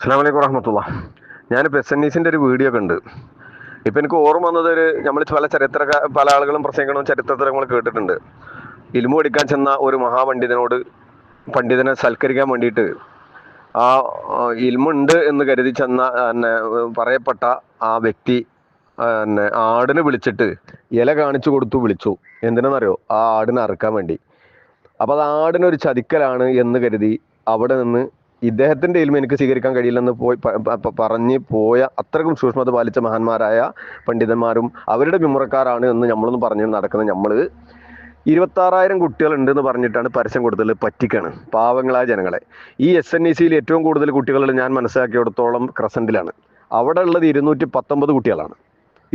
അസ്സാം വലൈക്കും വറഹമത്തുള്ള. ഞാനിപ്പോൾ എസ് എൻ ഈസിന്റെ ഒരു വീഡിയോ കണ്ട് ഇപ്പം എനിക്ക് ഓർമ്മ വന്നത് ഒരു നമ്മൾ പല ചരിത്ര പല ആളുകളും പ്രസംഗിക്കണം ചരിത്രത്തിൽ നമ്മൾ കേട്ടിട്ടുണ്ട്. ഇലിമു പഠിക്കാൻ ചെന്ന ഒരു മഹാപണ്ഡിതനോട് പണ്ഡിതനെ സൽക്കരിക്കാൻ വേണ്ടിയിട്ട് ആ ഇൽമുണ്ട് എന്ന് കരുതി ചെന്ന പിന്നെ പറയപ്പെട്ട ആ വ്യക്തി പിന്നെ ആടിനെ വിളിച്ചിട്ട് ഇല കാണിച്ചു കൊടുത്തു വിളിച്ചു. എന്തിനാണെന്നറിയോ ആ ആടിനെ അറുക്കാൻ വേണ്ടി. അപ്പോൾ അത് ആടിനൊരു ചതിക്കലാണ് എന്ന് കരുതി അവിടെ നിന്ന് ഇദ്ദേഹത്തിന്റെ ഇൽമ എനിക്ക് സ്വീകരിക്കാൻ കഴിയില്ലെന്ന് പോയി പറഞ്ഞ് പോയ അത്രക്കും സൂക്ഷ്മത പാലിച്ച മഹാന്മാരായ പണ്ഡിതന്മാരും അവരുടെ വിമുറക്കാരാണ് എന്ന് നമ്മളൊന്നും പറഞ്ഞു നടക്കുന്ന നമ്മൾ ഇരുപത്തി ആറായിരം കുട്ടികളുണ്ട് എന്ന് പറഞ്ഞിട്ടാണ് പരസ്യം കൊടുത്തത് പറ്റിക്കാണ്. പാവങ്ങളായ ജനങ്ങളെ. ഈ എസ് എൻ ഇ സിയിൽ ഏറ്റവും കൂടുതൽ കുട്ടികൾ ഞാൻ മനസ്സിലാക്കിയിടത്തോളം ക്രസന്റിലാണ് അവിടെ ഉള്ളത് ഇരുന്നൂറ്റി പത്തൊമ്പത് കുട്ടികളാണ്.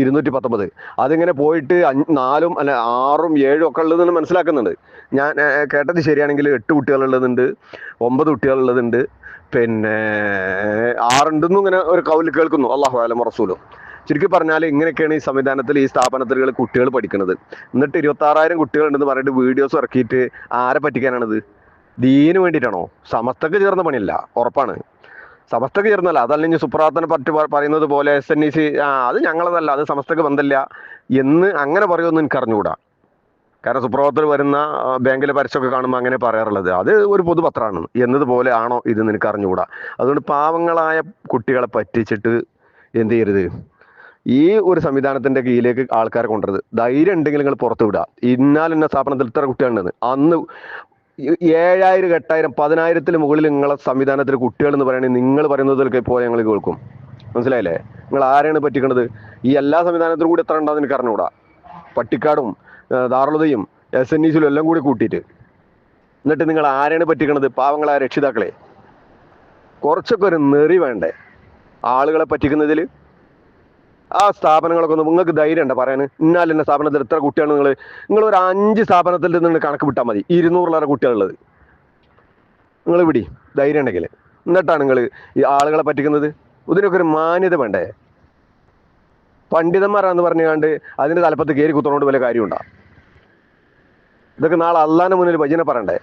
ഇരുന്നൂറ്റി പത്തൊമ്പത് അതിങ്ങനെ പോയിട്ട് നാലും അല്ല ആറും ഏഴും ഒക്കെ ഉള്ളതെന്ന് മനസ്സിലാക്കുന്നുണ്ട്. ഞാൻ കേട്ടത് ശരിയാണെങ്കിൽ എട്ട് കുട്ടികളുള്ളതുണ്ട് ഒമ്പത് കുട്ടികളുള്ളതുണ്ട് പിന്നെ ആറുണ്ടെന്നും ഇങ്ങനെ ഒരു കൗൽ കേൾക്കുന്നു. അള്ളാഹു അലം റസൂലും ചുരുക്കി പറഞ്ഞാൽ ഇങ്ങനെയൊക്കെയാണ് ഈ സംവിധാനത്തിൽ ഈ സ്ഥാപനത്തിൽ കുട്ടികൾ പഠിക്കുന്നത് എന്നിട്ട് ഇരുപത്തി ആറായിരം കുട്ടികളുണ്ടെന്ന് പറഞ്ഞിട്ട് വീഡിയോസ് ഇറക്കിയിട്ട് ആരെ പറ്റിക്കാനാണിത്? ദീന് വേണ്ടിയിട്ടാണോ? സമസ്തക്ക് ചേർന്ന പണിയല്ല ഉറപ്പാണ്. സമസ്തക്ക് ചേർന്നല്ല. അതല്ലെങ്കിൽ സുപ്രാത്തനെ പറ്റി പറയുന്നത് പോലെ എസ് എൻ ഇ സി ആ അത് ഞങ്ങളതല്ല. അത് സമസ്തക്ക് ബന്ധമില്ല എന്ന് അങ്ങനെ പറയുമെന്ന് എനിക്ക് അറിഞ്ഞുകൂടാ കാരണം സുപ്രഭാതത്തിൽ വരുന്ന ബാങ്കിലെ പരസ്യമൊക്കെ കാണുമ്പോൾ അങ്ങനെ പറയാറുള്ളത്. അത് ഒരു പൊതുപത്രമാണ്. എന്നതുപോലെ ആണോ ഇത് നിനക്ക് അറിഞ്ഞുകൂടാ അതുകൊണ്ട് പാവങ്ങളായ കുട്ടികളെ പറ്റിച്ചിട്ട് എന്ത് ചെയ്യരുത്? ഈ ഒരു സംവിധാനത്തിന്റെ കീഴിലേക്ക് ആൾക്കാരെ കൊണ്ടുവരുത് ധൈര്യം ഉണ്ടെങ്കിൽ നിങ്ങൾ പുറത്തു വിടുക സ്ഥാപനത്തിൽ ഇത്ര കുട്ടികളുണ്ടെന്ന്. അന്ന് ഏഴായിരം എട്ടായിരം പതിനായിരത്തിന് മുകളിൽ നിങ്ങളെ സംവിധാനത്തിൽ കുട്ടികൾ എന്ന് പറയുന്നത് നിങ്ങൾ പറയുന്നതിലൊക്കെ ഇപ്പോൾ ഞങ്ങൾ കേൾക്കും. മനസ്സിലായില്ലേ? നിങ്ങൾ ആരെയാണ് പറ്റിക്കണത്? ഈ എല്ലാ സംവിധാനത്തിലും കൂടി എത്ര ഉണ്ടാവും എനിക്ക് അറിഞ്ഞുകൂടാ. പട്ടിക്കാടും ദാറുളതയും എസ് എൻ ഇസിലും എല്ലാം കൂടി കൂട്ടിയിട്ട്. എന്നിട്ട് നിങ്ങൾ ആരെയാണ് പറ്റിക്കണത്? പാവങ്ങളായ രക്ഷിതാക്കളെ. കുറച്ചൊക്കെ ഒരു നെറി വേണ്ടേ? ആളുകളെ പറ്റിക്കുന്നതിൽ ആ സ്ഥാപനങ്ങളൊക്കെ ഒന്ന് നിങ്ങൾക്ക് ധൈര്യം ഉണ്ടോ? പറയാൻ. ഇന്നാൽ എന്നെ സ്ഥാപനത്തിൽ എത്ര കുട്ടിയാണ് നിങ്ങൾ? നിങ്ങൾ ഒരു അഞ്ച് സ്ഥാപനത്തിൽ നിന്ന് കണക്ക് വിട്ടാൽ മതി. ഇരുന്നൂറിലേറെ കുട്ടികളുള്ളത് നിങ്ങൾ വിടി. ധൈര്യം ഉണ്ടെങ്കിൽ. എന്നിട്ടാണ് നിങ്ങൾ ഈ ആളുകളെ പറ്റിക്കുന്നത്. ഇതിനൊക്കെ ഒരു മാന്യത വേണ്ടേ? പണ്ഡിതന്മാരാന്ന് പറഞ്ഞുകൊണ്ട് അതിന്റെ തലപ്പത്ത് കയറി കുത്തണോണ്ട് വല്ല കാര്യമുണ്ടാ? ഇതൊക്കെ നാളെ അള്ളാന്റെ മുന്നിൽ ഭജന പറയണ്ടേ?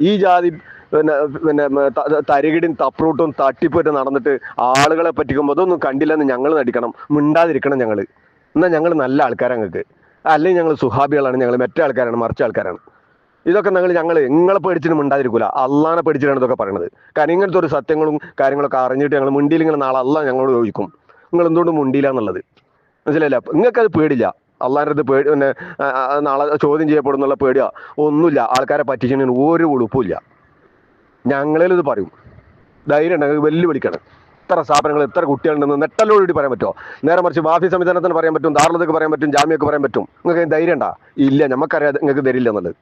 ഈ ജാതി പിന്നെ പിന്നെ തരികിടും തപ്രൂട്ടും തട്ടിപ്പും നടന്നിട്ട് ആളുകളെ പറ്റിക്കുമ്പോൾ അതൊന്നും കണ്ടില്ലെന്ന് ഞങ്ങൾ നടിക്കണം. മിണ്ടാതിരിക്കണം ഞങ്ങൾ എന്നാൽ ഞങ്ങൾ നല്ല ആൾക്കാരാണ് ഞങ്ങൾക്ക് അല്ലെങ്കിൽ ഞങ്ങൾ സുഹാബികളാണ് ഞങ്ങൾ മറ്റേ ആൾക്കാരാണ് മറിച്ച ആൾക്കാരാണ്. ഇതൊക്കെ ഞങ്ങൾ ഞങ്ങൾ നിങ്ങളെ പേടിച്ചിട്ട് മിണ്ടാതിരിക്കൂല. അള്ളാനെ പേടിച്ചിട്ടാണ് ഇതൊക്കെ പറയണത്. കാരണം ഇങ്ങനത്തെ ഒരു സത്യങ്ങളും കാര്യങ്ങളൊക്കെ അറിഞ്ഞിട്ട് ഞങ്ങൾ ഇങ്ങനെ നാളെ അള്ളാ ഞങ്ങളോട് ചോദിക്കും. നിങ്ങൾ എന്തുകൊണ്ട് മുണ്ടിയില്ല എന്നുള്ളത്? മനസ്സിലായില്ല? നിങ്ങൾക്ക് അത് പേടില്ല. അള്ളാന്റെ അടുത്ത് പേടി പിന്നെ നാളെ ചോദ്യം ചെയ്യപ്പെടുന്നുള്ള പേടിയാ. ഒന്നുമില്ല. ആൾക്കാരെ പറ്റിച്ചതിന് ഒരു ഉളുപ്പില്ല ഞങ്ങളിൽ ഇത് പറയും. ധൈര്യം ഉണ്ടെങ്കിൽ വെല്ലുവിളിക്കണം ഇത്ര സ്ഥാപനങ്ങൾ ഇത്ര കുട്ടികളുണ്ടെന്ന് നെട്ടലോടി പറയാൻ പറ്റുമോ? നേരെ മറിച്ച് മാഫി സംവിധാനത്തിന് പറയാൻ പറ്റും ദാർലതക്ക് പറയാൻ പറ്റും ജാമ്യമൊക്കെ പറയാൻ പറ്റും. നിങ്ങൾക്ക് ധൈര്യം ഉണ്ടാ? ഇല്ല നമുക്കറിയാം നിങ്ങൾക്ക് തരില്ല എന്നുള്ളത്.